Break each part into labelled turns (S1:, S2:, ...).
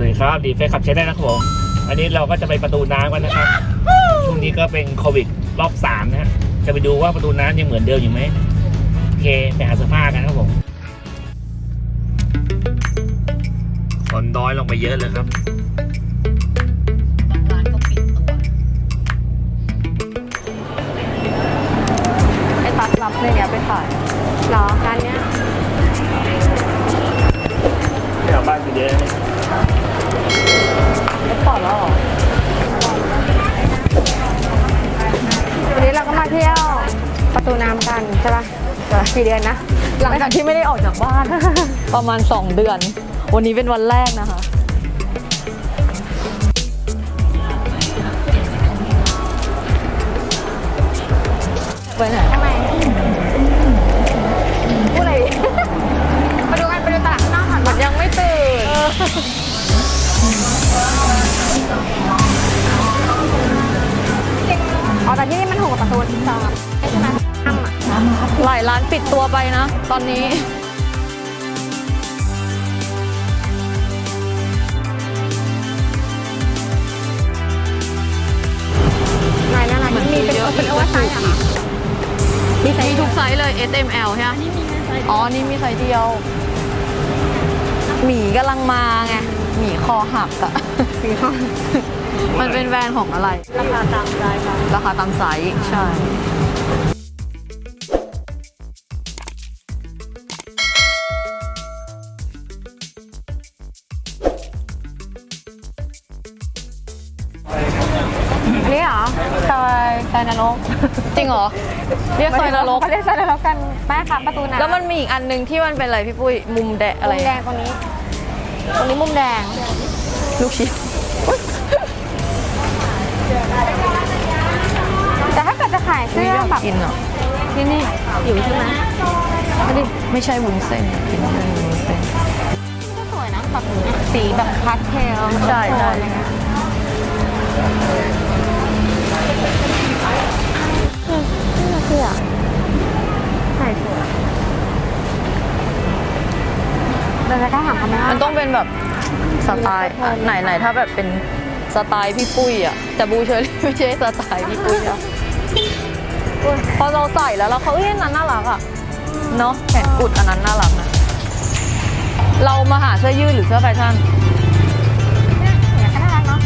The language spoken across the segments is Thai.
S1: วัสดีครับดีเฟซขับใช้ได้นะครับผมอันนี้เราก็จะไปประตูน้ำกันนะครับ ช่วงนี้ก็เป็นโควิดรอบสามนะฮะจะไปดูว่าประตูน้ำยังเหมือนเดิมอยู่ไหมโอเคไปหาเสื้อผ้ากันครับผมคนน้อยลงไปเยอะเลยครับ
S2: บางร้านก็ปิดตัว
S3: ไอ้ตัดรับเลยเนี่ยไปขายเหรอร้านเนี้ย
S1: ไม่เอาบ้านไปเยอะ
S3: กี่เดือนนะ
S2: หลังจากที่ไม่ได้ออกจากบ้าน ประมาณ 2 เดือน วันนี้เป็นวันแรกนะคะ ไปไหน
S3: ทำไมพูดอะไรดิไปดูกันไปดูตลาดข้างนอกก่อน
S2: มันยังไม่ตื่น
S3: อ๋อแต่ที่นี่มันถูกกว่าประตูที่สองใช่ไหมอ้ำอะ
S2: หลายร้านปิดตัวไปนะ ตอนนี้
S3: ไหนน่ารักมีเป็นเป็นโอเวอร์ไซส์เหรอคะมีไซส์
S2: มีทุกไซส์เลย S M L ใช่ไหมอ๋อ นี่มีไซส์เดียว หมีกำลังมาไง หมีคอหักอะ
S3: มีข้อ
S2: มันเป็นแบรนด์ของอะไร
S3: ราคาตามใจค่ะ
S2: ราคาตามไซส์ใช่
S3: ซอยนรก
S2: จริงเหรอเรียกซอยนรก
S3: เขาเรียกซอยนรกกันแม่ค่ะประตูน้ำ
S2: แล้วมันมีอีกอันหนึ่งที่มันเป็นอะไรพี่ปุ้ยมุมแดะอะไร
S3: มุมแดงตรงนี้ ตรงนี้มุมแดง
S2: ลูกชิ้น
S3: แต่ถ้าเกิดจะขายเสื้
S2: นี่
S3: อ
S2: อยาก
S3: แบบ
S2: กินเหรอ
S3: ที่นี่อยู่ใช่ไหม
S2: ไม่ได้ไม่ใช่วุ้นเส้นอยากกินไม่ใช่วุ้นเส้น
S3: ก็สวยนะแบบสีแบบพาสเทล
S2: ใช่ใช่
S3: อะไรเงี้ย ส่สวยเราจะกล้าถามเขาไหมว่า
S2: มันต้องเป็นแบบสไตล์อะไหนไหนถ้าแบบเป็นสไตล์พี่ปุ้ยอะแต่บูเชอรี่ไม่ใช่สไตล์พี่ปุ้ยอะพอเราใส่แล้วเราเขาเอ้ยอันนั้นน่ารักอะเนาะแขนกุดอันนั้นน่ารักนะเรามาหาเสื้อยืดหรือเสื้อแฟชั่น
S3: เนี่ยก็น่ารักเนาะ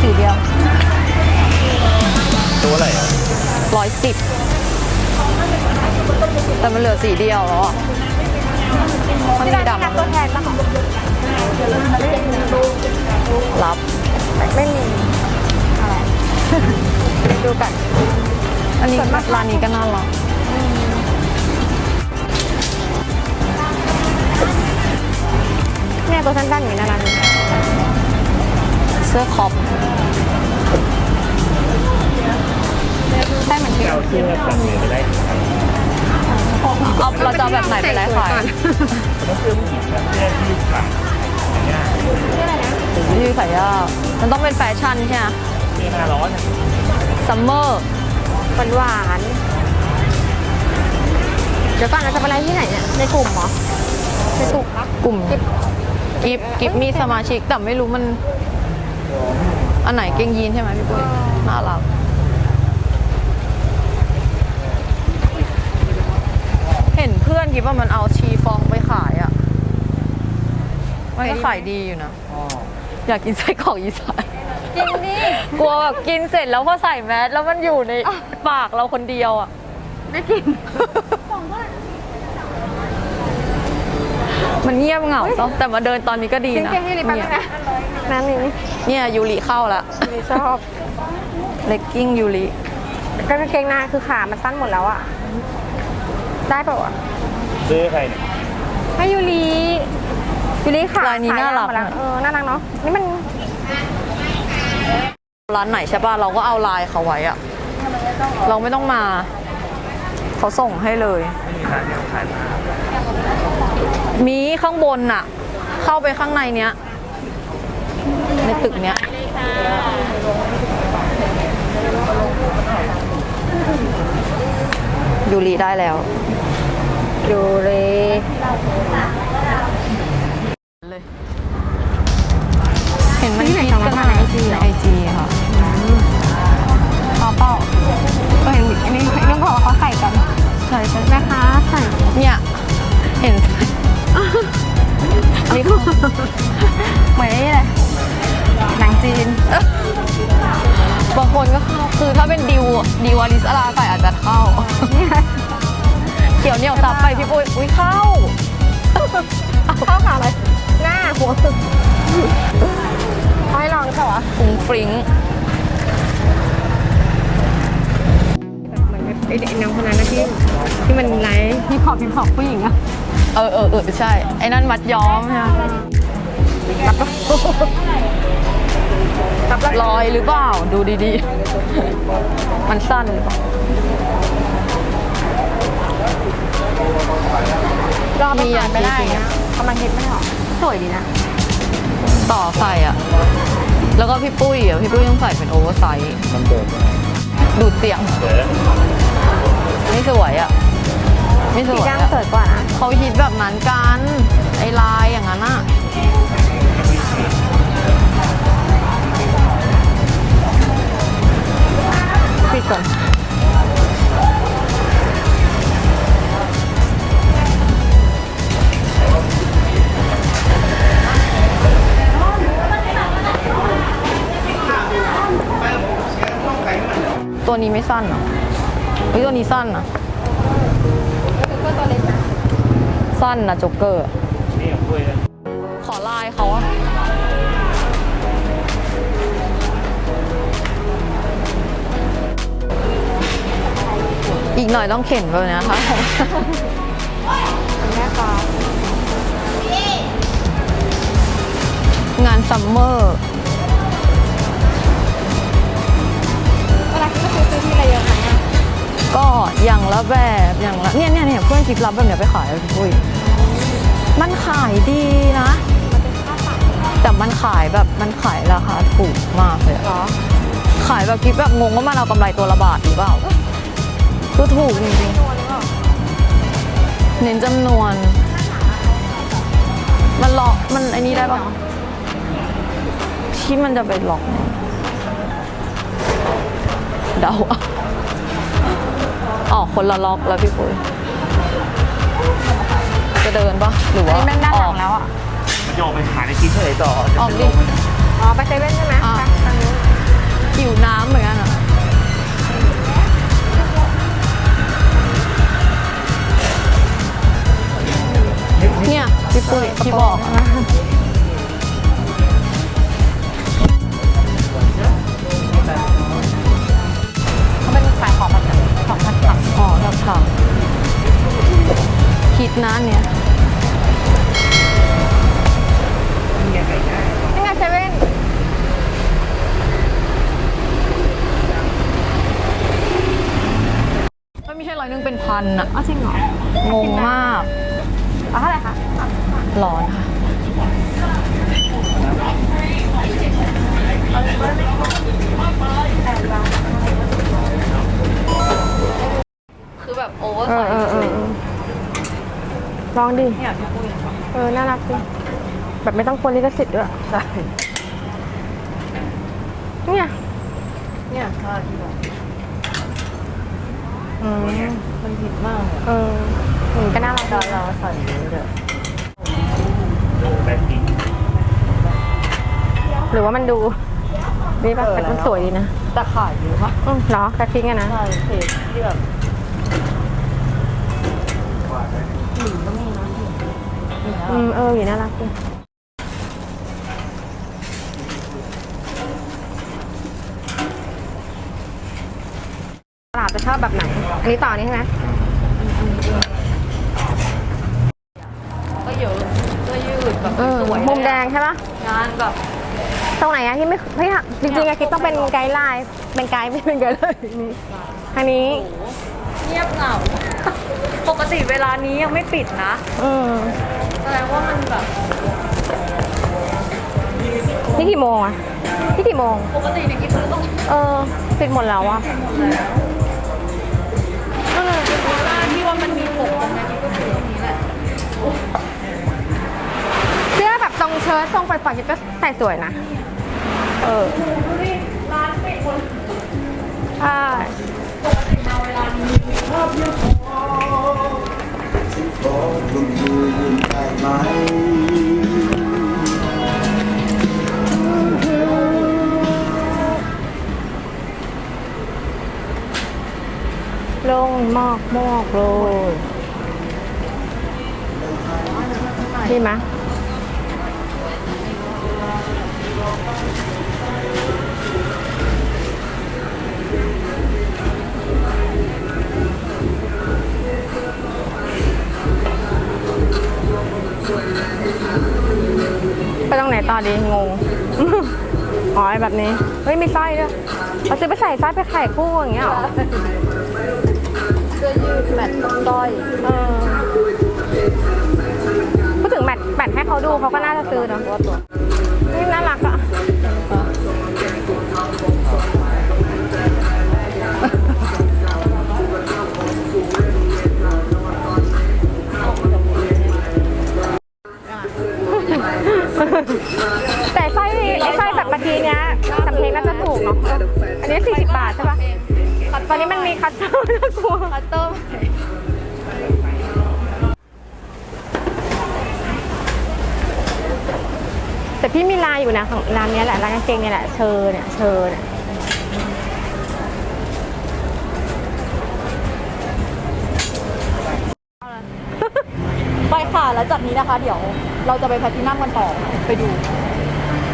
S2: สีเดียว
S1: ตัวอะไรอะ
S2: ร้อยสิบ แต่มันเหลือสีเดียวแล้วอะมัน
S3: ที่
S2: มีดำ
S3: ตัวแทนปะคะ
S2: รับ
S3: ไม่มีอะไรดูกัน
S2: อันนี้
S3: มาก
S2: ร้านนี้ก็น่ารัก
S3: เนี่ยตัวสั้นๆอย่างนี้น่ารัก
S2: เสื้อคอป
S3: ใช่เหมือนที่
S1: เอาเสื้อจากเงินไปได้
S2: เอาเราจะเอาแบบไหนไปไลฟ์ขาย
S1: ต้องเสื้อผู้หญิงนะเสื้อที่ขายเนี่ย
S2: ยืดขายยากมันต้องเป็นแฟชั่นใช่ไหม
S1: เสื้อหน้าร้อนอะ
S2: ซัมเมอร์
S3: หวานหวานๆเดี๋ยวก่อนเราจะไปไลฟ์ที่ไหนเนี่ยในกลุ่มเหรอในกลุ่มปะ
S2: กลุ่มกิฟกิฟมีสมาชิกแต่ไม่รู้มัน อันไหนเกงยีนใช่ไหมพี่ปุ้ยน่ารักเห็นเพื่ อนกิฟว่ามันเอาชีฟองไปขายอะ มันก็ขายดีอยู่นะอยากกินไส้กรอกอีสาน
S3: จริงดิ
S2: กลัวแบบกินเสร็จแล้วพอใส่แมสแล้วมันอยู่ในปากเราคนเดียวอะ
S3: ได้กิน
S2: มันเงียบเหงาซะแต่มาเดินตอนนี้ก็ดี
S3: ซื้อ
S2: นะ
S3: เกงให้ลิปแป๊บนึงนะนั่นนี่
S2: เนี่ยยูริเข้าละ
S3: ลิชอบ
S2: เลกกิ้งยูริ
S3: ก็กางเกงในคือขามันสั้นหมดแล้วอะได้ปะวะ
S1: ซื้อใครเนี่ย
S3: ให้ยูรียูรีขา
S2: ลายนี้
S3: ข
S2: น่ารัก
S3: ยวหมดแล้ว
S2: นะ
S3: เออน่ารักเนาะนี่มัน
S2: ร้านไหนใช่ป่ะ เราก็เอาไลน์เขาไว้อะเราไม่ต้องมา เขาส่งให้เลย
S1: ไม่มีร้านเดียวขายมา
S2: มีข้างบนน่ะ เข้าไปข้างในเนี้ย ในตึกเนี้ยยูริได้แล้ว
S3: ดู
S2: เลย
S3: เห็นมันคิดกัน
S2: หนไอจีในไอจีค่ะพอเป่าก็เห็
S3: นอันนี้
S2: ต้องบอกว่าเขาใส่กันใส่ใช่ไหมคะใส่เนี่ยเห็นนี่ก็เหมือนนี่เยหนัง
S3: จีนบางคนก็คือถ้าเป็นดิวดิวอลิสอารา
S2: ฟรุ้งฟริ้ง
S3: เหมือนไอ้เด็กน้องคนนั้นนะที่ที่มันไลฟ์ฮิปฮอปฮิปฮอปผู้หญิงอะ
S2: เออเออเออใช่ ไอ้นั่นมัดย้อมใช่ไหมลอยหรือเปล่า ดูดีๆ มันสั้นหรือเปล่า
S3: รอมีอย่างไม่ได้นะกำลังคิดไม่ออกสวยดีนะ
S2: ต่อใส่อะ แล้วก็พี่ปุ้ยอะพี่ปุ้ยต้องใส่เป็นโอเวอร์ไซส์
S1: มันเดิน
S2: ดูดเสียง
S1: เดิน
S2: ไม่สวยอะไม่ส
S3: สี
S2: วย
S3: ดำ
S2: อะ
S3: สวยกว่านะ
S2: เขาฮิตแบบนั้นกัน ไอ้ลายอย่างนั้นอะปิดก่อน ตัวนี้ไม่สั้นหรอเฮ้ยตัวนี้สั้นนะสั้นนะจ๊กเกอร์
S1: นี่ของคุยเลย
S2: ขอไลายเขาอะอีกหน่อยต้องเข็นไปนะคะ
S3: แม่ฟ้างา
S2: นซัมเมอร์
S3: อย่า
S2: งละแบบอย่างละเนี่ยเนี่ยเนี่ยเพื่อนกิฟรับแบบเนี้ยไปขายแล้วพี่ปุ้ยมันขายดีนะ แต่มันขายแบบมันขายราคาถูกมากเลยอะ
S3: หรอ
S2: ขายแบบกิฟแบบงงว่ามันเอากำไรตัวละบาทหรือเปล่าคือถูกจริงๆเน้นจำนวน มันล็อกมันไอ้นี่ได้ปะที่มันจะไปล็อกเนี่ยเดาอะ อ๋อคนละล็อกแล้วพี่ปุ้ยจะเดินปะหรือ
S3: อัน
S2: ว่า
S3: นี้แม่นด้านหลัง
S2: อ
S3: แล้วอะ
S1: มันโยกไปหาในกินเฉยต่อ
S2: อกออกดิ
S3: อ๋อไปเซเว่นใช่ไหม
S2: อะ
S3: ไปทางนู้น
S2: หิวน้ำเหมือนกันอะเนี่ยพี่ปุ้ยที่บอกอะ
S3: เขาเป็นขายของแบบของผัด
S2: คิดนะเนี่ย
S3: นี่ไงเซเว่น
S2: มันไม่ใช่ร้อยหนึงเป็นพันอะ
S3: อ๋อจริงเหรอ ง
S2: งมาก
S3: อ๋อเท่าไหร่คะ
S2: ร้อนค่ะ คือแบบโอเวอร์
S3: เอ
S2: ไซ
S3: อเออ
S2: ส์
S3: เออเออ ลองดิ
S2: เนี่ยพี่ปุ้ย
S3: เออ น่ารักดิแบบไม่ต้องกลัวลิขสิทธิ์ด้วย
S2: ใช่
S3: เนี่ย
S2: เนี่ยท่าที่บอก
S3: อืม
S2: มันผิดมากเลย
S3: เอออืมก็น่ารัก
S2: ดา
S3: ดี
S2: ราใส่เยอะเลย
S1: แบงกิ้ง
S3: หรือว่ามันดูนี่ป่ะแต่มันสวยดีนะ
S2: แต่ขายเยอะมาก
S3: อืมเหรอแค่ทิ้งอะนะ
S2: ใช่เพจที่แบบ
S3: อืมเอออยู่น่ารักดิตลาดจะชอบแบบไหน อันนี้ต่อนี้ใช่ไหม
S2: ก็เยอะเสื้อยืดแบบ
S3: เออ
S2: สวยๆ
S3: มุมแดง
S2: เลย
S3: ใช่ปะ
S2: อะงานแบบ
S3: ตรงไหนอะที่ไม่ไม่ทำจริงๆอะคิดต้องเป็นไกด์ไลน์เป็นไกด์ไม่เป็นไกด์ไลน์นี่อันนี้
S2: เงียบเหงา ปกติเวลานี้ยังไม่ปิดนะ
S3: อืม
S2: แสดงว่ามันแบบ
S3: นี่กี่โมงอะนี่กี่โมง
S2: ปกติในยกิ๊บซื้อต้อง
S3: เออปิดหมดแล้วอะ
S2: เออเวลาที่ว่ามันมีปกตรงนี้กิ๊บก็ซื้อตรงนี้แหละ
S3: เสื้อแบบทรงเชิ้ตทรงปล่อยๆกิ๊บก็ใส่สวยนะ เออ
S2: ดูดิร้านปิดหมด
S3: ใช่
S2: ปกติมาเวลานี้
S4: มา
S3: กเลยดีไหมไปตรงไหนต่อดี งง อ๋อแบบนี้ เฮ้ย มีสร้อยด้วยเราซื้อไปใส่สร้อยไปไข่คู่อย่างเงี้ยเหรอ
S2: สื้อยืดแมทสร้อย
S3: เออพูดถึงแมทแมทให้เขาดูเขาก็น่าจะซื้อเนอะนี่น่ารักอะ อนนี้มันมีคัตเตอร์น่ากลัว
S2: คัตเตอร์
S3: แต่พี่มีลายอยู่นะของร้านเนี้ยแหละร้านกางเกงเนี่ยแหละเชอเนี่ยเชอเนี่ย
S2: ไปค่ะแล้วจากนี้นะคะ เดี๋ยวเราจะไปแพลตตินัมกันต่อไปดู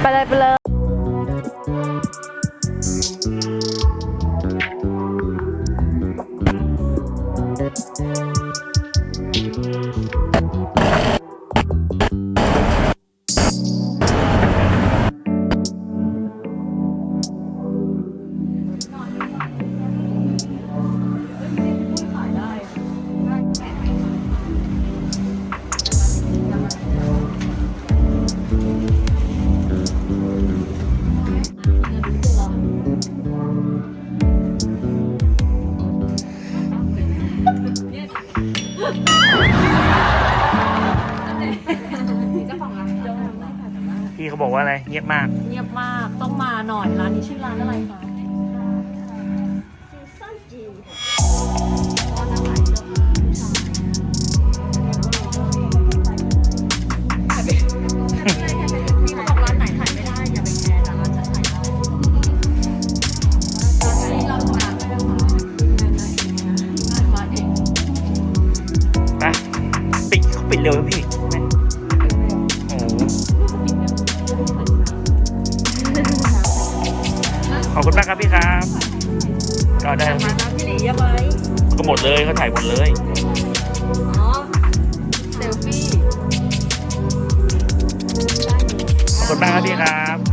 S3: ไปเลยไปเลย
S1: เขาบอกว่าอะไรเงียบมาก
S2: เงียบมากต้องมาหน่อยร้านนี้ชื่อร้านอะไรคะ ป้า
S1: พี่ครับ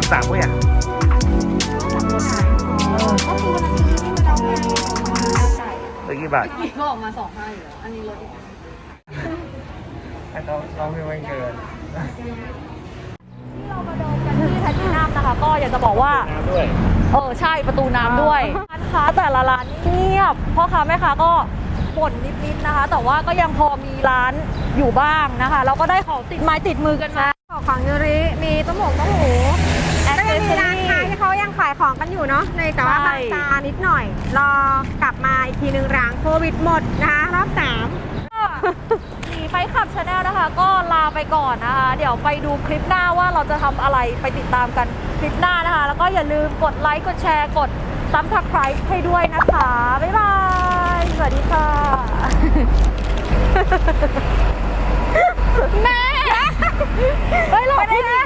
S1: มสามปุ้ยอะเหลือกี่บาท
S2: ก็ออกมาสองห้าอยู่แล้ว อันนี้ลดอีก
S1: เราเราไม่ไว้เกิน
S2: เรามาเดินกันที่แพทินัมนะคะ ก็อยากจะบอกว่า
S1: น้ำด้วย
S2: เออใช่ประตูน้ำด้วยร้านค้าแต่ละร้านเงียบพ่อค้าแม่ค้าก็บ่นนิดๆนะคะ แต่ว่าก็ยังพอมีร้านอยู่บ้างนะคะแล้วก็ได้ของติดไม้ติดมือกันมา
S3: ของยูริมีต้มหมูต้มหมูก็ยังมีร้านค้าที่เขายังขายของ กันอยู่เนาะในแต่ว่า
S2: ใช่
S3: บางตานิดหน่อย รอกลับมาอีกทีหนึ่งหลังโควิดหมดนะคะรอบสาม
S2: หนีไฟขับชาแนลนะคะ ก็ลาไปก่อนนะคะ เดี๋ยวไปดูคลิปหน้าว่าเราจะทำอะไรไปติดตามกันคลิปหน้านะคะ แล้วก็อย่าลืมกดไลค์กดแชร์กดซับสไครต์ให้ด้วยนะคะ บ๊ายบาย สวัสดีค่ะแม่เฮ้ยหลอกพี่ดี